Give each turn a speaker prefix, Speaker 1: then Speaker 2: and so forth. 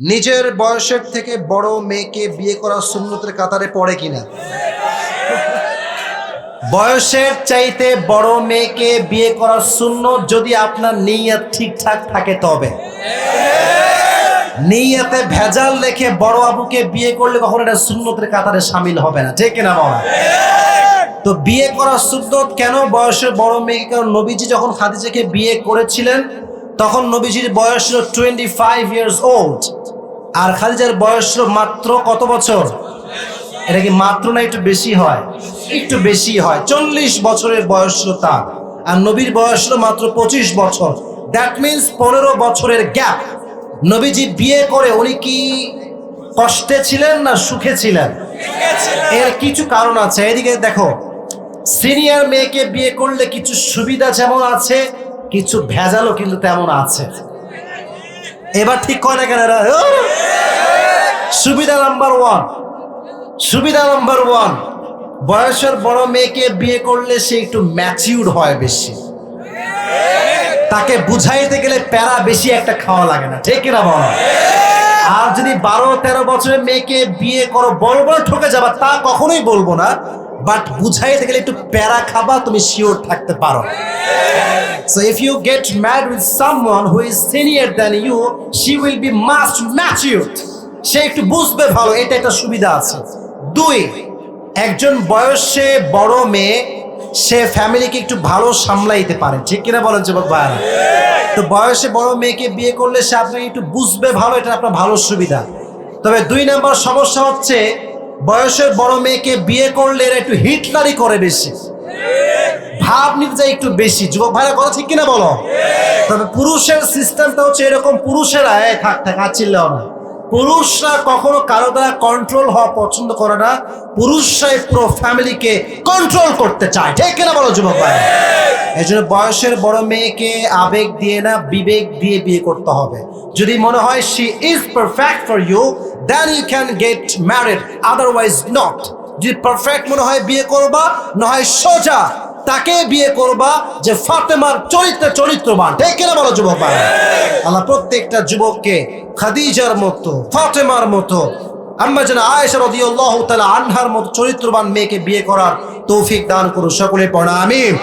Speaker 1: নিজের বয়সের থেকে বড় মেয়েকে বিয়ে করার সুন্নতের কাতারে পড়ে কিনা? বয়সের চাইতে বড় মেয়েকে বিয়ে করার শূন্য যদি আপনার নিয়ত ঠিকঠাক থাকে তবে। নিয়তে ভেজাল রেখে বড় আবুকে বিয়ে করলে কখনো এটা সুন্নতের কাতারে সামিল হবে না। ঠিক না বলা তো বিয়ে করার সুন্নত কেন? বয়সের বড় মেয়েকে কারণ নবীজি যখন খাদিজাকে বিয়ে করেছিলেন, তখন নবীজির বয়স ছিল টোয়েন্টি ফাইভ ইয়ার্স ওল্ড আর খাদিজার বয়স মাত্র কত বছর? এটা কি মাত্র না একটু বেশি হয়? একটু বেশি হয়। চল্লিশ বছরের বয়স তার। আর নবীর বয়স মাত্র পঁচিশ বছর। দ্যাট মিন্স পনেরো বছরের গ্যাপ নবীজি বিয়ে করে উনি কি কষ্টে ছিলেন না সুখে ছিলেন? এর কিছু কারণ আছে। এদিকে দেখো, সিনিয়র মেয়েকে বিয়ে করলে কিছু সুবিধা যেমন আছে, কিছু ভেজালও কিন্তু তেমন আছে। এবার ঠিক করে কেন! সুবিধা নাম্বার ওয়ান। সুবিধা নাম্বার ওয়ান বয়সের বড় মেয়েকে বিয়ে করলে সে একটু ম্যাচিউর হয় বেশি। তাকে বুঝাইতে গেলে প্যারা বেশি একটা খাওয়া লাগে না ঠিক কিনা বলো? আর যদি বারো তেরো বছরের মেয়েকে বিয়ে করো বড় বড় ঠকে যাবা তা কখনোই বলব না বাট বুঝাইতে গেলে একটু প্যারা খাবা তুমি শিওর থাকতে পারো। So if you get married with someone who is senior than you, she will be much matured. সে একটু বুঝবে ভালো, এটা একটা সুবিধা আছে। দুই, একজন বয়সে বড় মেয়ে, সে ফ্যামিলিকে একটু ভালো সামলাইতে পারে। ঠিক কিনা বলেন যুবক ভাইরা তো বয়সে বড় মেয়েকে বিয়ে করলে সে আপনাকে একটু বুঝবে ভালো, এটা আপনার ভালো সুবিধা। তবে দুই নম্বর সমস্যা হচ্ছে, বয়সের বড় মেয়েকে বিয়ে করলে এরা একটু হিটলারি করে বেশি। ভাব নিতে যায় একটু বেশি। যুবক ভাইরা, কথা ঠিক কিনা বলো? তবে পুরুষের সিস্টেমটা হচ্ছে এরকম, পুরুষেরা থাক থাক আছিল্লাও না। পুরুষরা কখনো কারও দ্বারা কন্ট্রোল হওয়া পছন্দ করে না। পুরুষরাই পুরো ফ্যামিলিকে কন্ট্রোল করতে চায়। ঠিক কিনা বলো, যুবক ভাই? এই জন্য বয়সের বড় মেয়েকে আবেগ দিয়ে না, বিবেক দিয়ে বিয়ে করতে হবে। যদি মনে হয় she is perfect for you then you can get married otherwise not যদি পারফেক্ট মনে হয় বিয়ে করবা, না হয় সোজা তাকে বিয়ে করবা যে ফাতেমার চরিত্র চরিত্রবান। ঠিক কিনা বলো, যুবক আল্লাহ প্রত্যেকটা যুবককে খাদিজার মতো, ফাতেমার মতো আমরা যেন আয়েশা আল্লাহ তালা আনহার মতো চরিত্রবান মেয়েকে বিয়ে করার তৌফিক দান করুন। সকলে পড়া, আমিন।